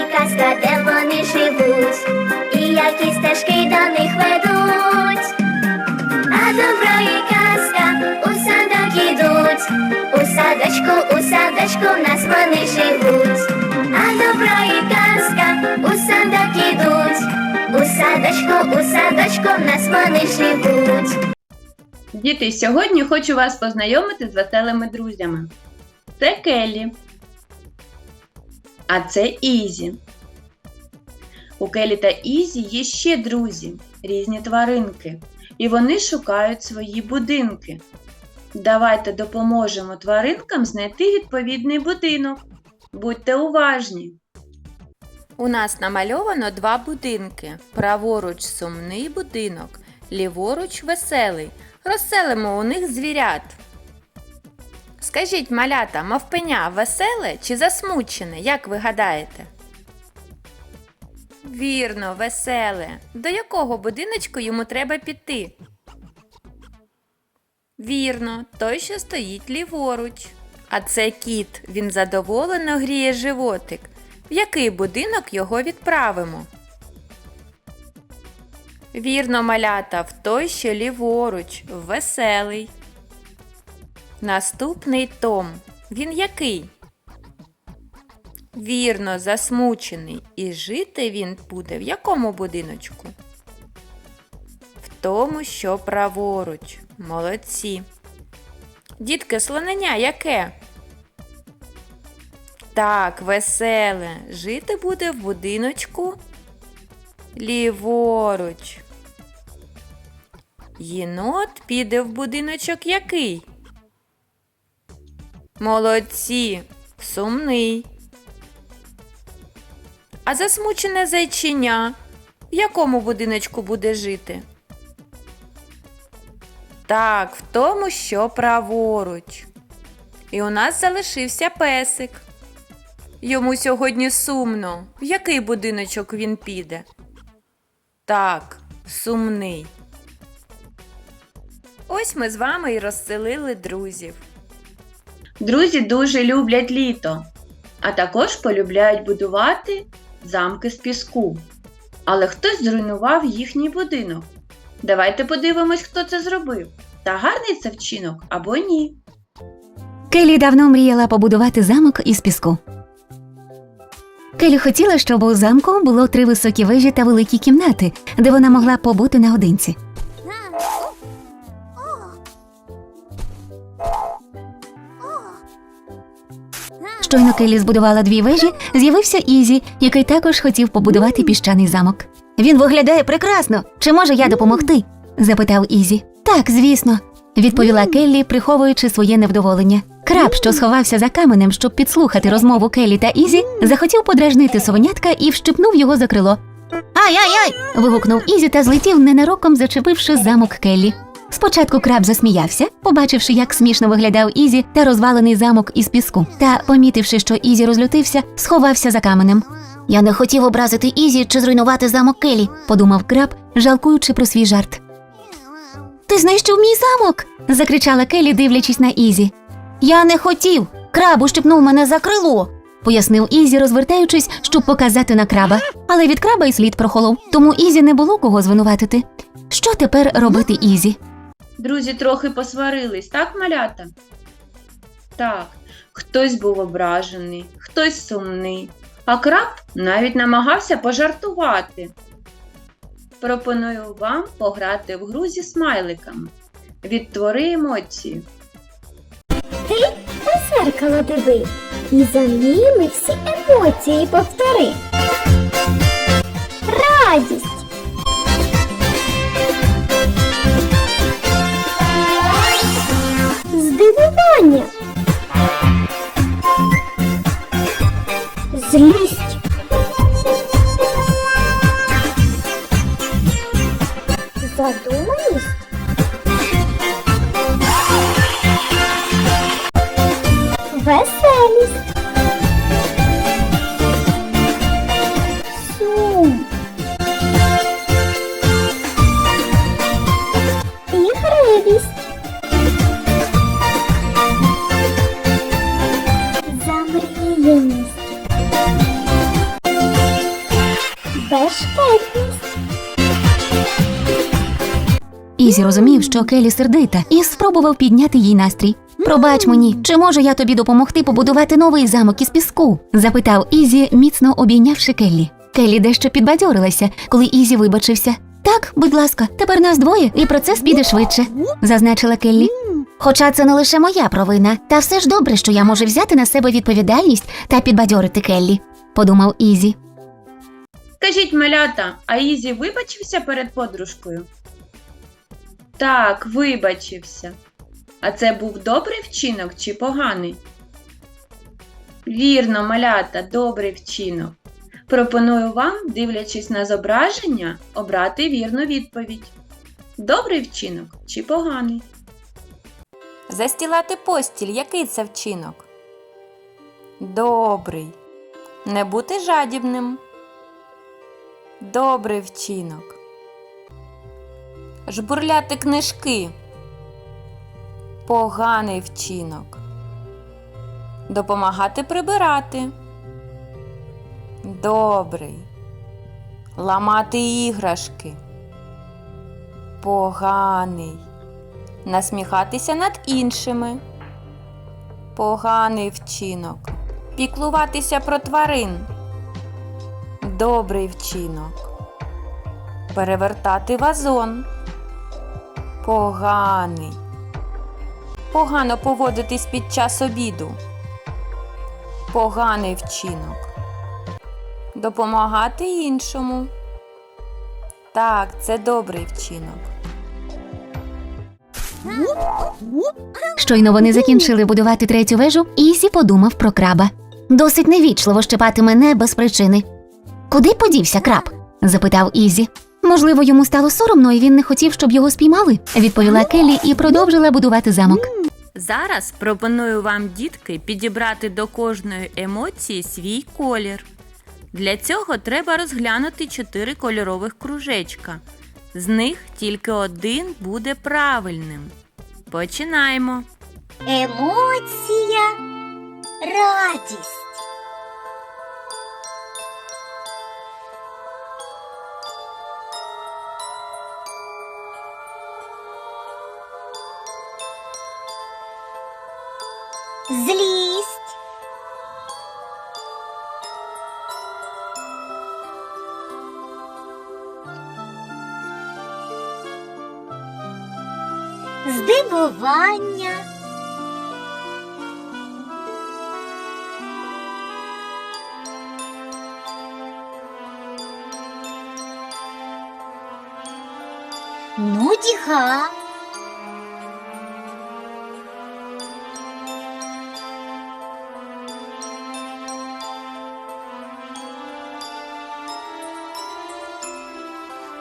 і казка, де вони живуть, і які стежки до них ведуть. А добро і казка у садок ідуть, у садочку, у садочку в нас вони живуть. А добро і казка у садок ідуть, у садочку, у садочку в нас вони живуть. Діти, сьогодні хочу вас познайомити з веселими друзями. Це Келлі. А це Ізі. У Келі та Ізі є ще друзі, різні тваринки, і вони шукають свої будинки. Давайте допоможемо тваринкам знайти відповідний будинок. Будьте уважні. У нас намальовано два будинки. Праворуч сумний будинок, ліворуч веселий. Розселимо у них звірят. Скажіть, малята, мавпеня веселе чи засмучене, як ви гадаєте? Вірно, веселе. До якого будиночку йому треба піти? Вірно, той, що стоїть ліворуч. А це кіт, він задоволено гріє животик. В який будинок його відправимо? Вірно, малята, в той, що ліворуч, веселий. Наступний Том. Він який? Вірно, засмучений. І жити він буде в якому будиночку? В тому, що праворуч. Молодці. Дітки, слонення яке? Так, веселе. Жити буде в будиночку ліворуч. Єнот піде в будиночок який? Молодці, сумний. А засмучене зайчиня в якому будиночку буде жити? Так, в тому, що праворуч. І у нас залишився песик. Йому сьогодні сумно. В який будиночок він піде? Так, сумний. Ось ми з вами і розселили друзів. Друзі дуже люблять літо, а також полюбляють будувати замки з піску. Але хтось зруйнував їхній будинок. Давайте подивимось, хто це зробив. Та гарний це вчинок або ні. Келі давно мріяла побудувати замок із піску. Келі хотіла, щоб у замку було три високі вежі та великі кімнати, де вона могла побути наодинці. Щойно Келі збудувала дві вежі, з'явився Ізі, який також хотів побудувати піщаний замок. Він виглядає прекрасно. Чи може я допомогти? запитав Ізі. Так, звісно, відповіла Келлі, приховуючи своє невдоволення. Краб, що сховався за каменем, щоб підслухати розмову Келлі та Ізі, захотів подражнити совенятка і вщипнув його за крило. Ай-ай-ай! вигукнув Ізі та злетів, ненароком зачепивши замок Келлі. Спочатку краб засміявся, побачивши, як смішно виглядав Ізі та розвалений замок із піску, та, помітивши, що Ізі розлютився, сховався за каменем. Я не хотів образити Ізі чи зруйнувати замок Келі, подумав краб, жалкуючи про свій жарт. Ти знищив мій замок. закричала Келі, дивлячись на Ізі. Я не хотів. Краб ущипнув мене за крило, пояснив Ізі, розвертаючись, щоб показати на краба. Але від краба й слід прохолов, тому Ізі не було кого звинуватити. Що тепер робити Ізі? Друзі трохи посварились, так, малята? Так, хтось був ображений, хтось сумний, а краб навіть намагався пожартувати. Пропоную вам пограти в гру зі смайликами. Відтвори емоції. Ти у зеркало диви і за всі емоції повтори. Радість. Здивування. Злість. Ізі розумів, що Келі сердита, і спробував підняти їй настрій. Пробач мені, чи можу я тобі допомогти побудувати новий замок із піску? запитав Ізі, міцно обійнявши Келлі. Келлі дещо підбадьорилася, коли Ізі вибачився. Так, будь ласка, тепер нас двоє, і процес піде швидше, зазначила Келлі. Хоча це не лише моя провина, та все ж добре, що я можу взяти на себе відповідальність та підбадьорити Келлі, подумав Ізі. Скажіть, малята, а Ізі вибачився перед подружкою? Так, вибачився. А це був добрий вчинок чи поганий? Вірно, малята, добрий вчинок. Пропоную вам, дивлячись на зображення, обрати вірну відповідь. Добрий вчинок чи поганий? Застілати постіль, який це вчинок? Добрий. Не бути жадібним. Добрий вчинок. Жбурляти книжки. Поганий вчинок. Допомагати прибирати. Добрий. Ламати іграшки. Поганий. Насміхатися над іншими. Поганий вчинок. Піклуватися про тварин. Добрий вчинок. Перевертати вазон. Поганий. Погано поводитись під час обіду. Поганий вчинок. Допомагати іншому. Так, це добрий вчинок. Щойно вони закінчили будувати третю вежу, Ізі подумав про краба. Досить невічливо щепати мене без причини. Куди подівся краб? запитав Ізі. Можливо, йому стало соромно, і він не хотів, щоб його спіймали, відповіла Келлі і продовжила будувати замок. Зараз пропоную вам, дітки, підібрати до кожної емоції свій колір. Для цього треба розглянути чотири кольорових кружечка. З них тільки один буде правильним. Починаємо. Емоція. Радість. Ваня, ну тихо,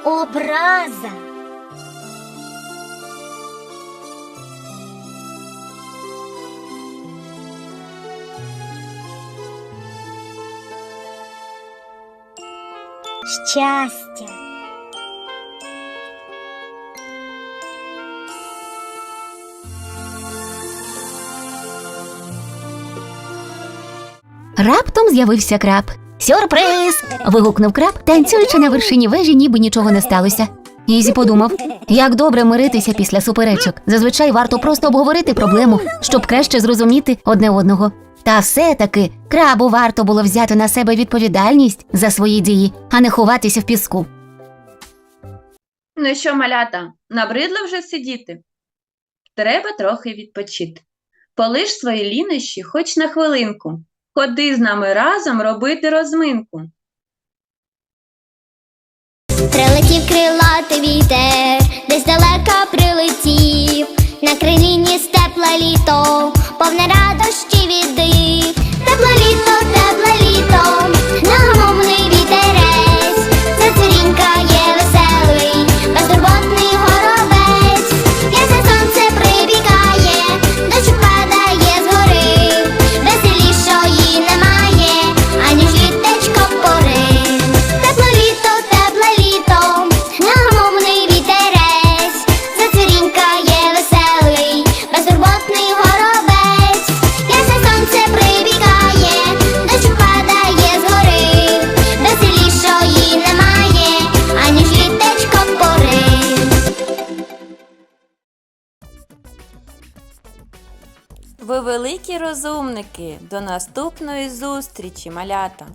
Образа. Щастя. Раптом з'явився краб. Сюрприз! вигукнув краб, танцюючи на вершині вежі, ніби нічого не сталося. Ізі подумав, як добре миритися після суперечок. Зазвичай варто просто обговорити проблему, щоб краще зрозуміти одне одного. Та все-таки крабу варто було взяти на себе відповідальність за свої дії, а не ховатися в піску. Ну що, малята, набридло вже сидіти? Треба трохи відпочити. Полиш свої лінощі хоч на хвилинку. Ходи з нами разом робити розминку. Прилетів крилатий вітер, десь далека прилетів, на країні степле літо, повне радощі від дих, тепле літо, великі розумники. До наступної зустрічі, малята!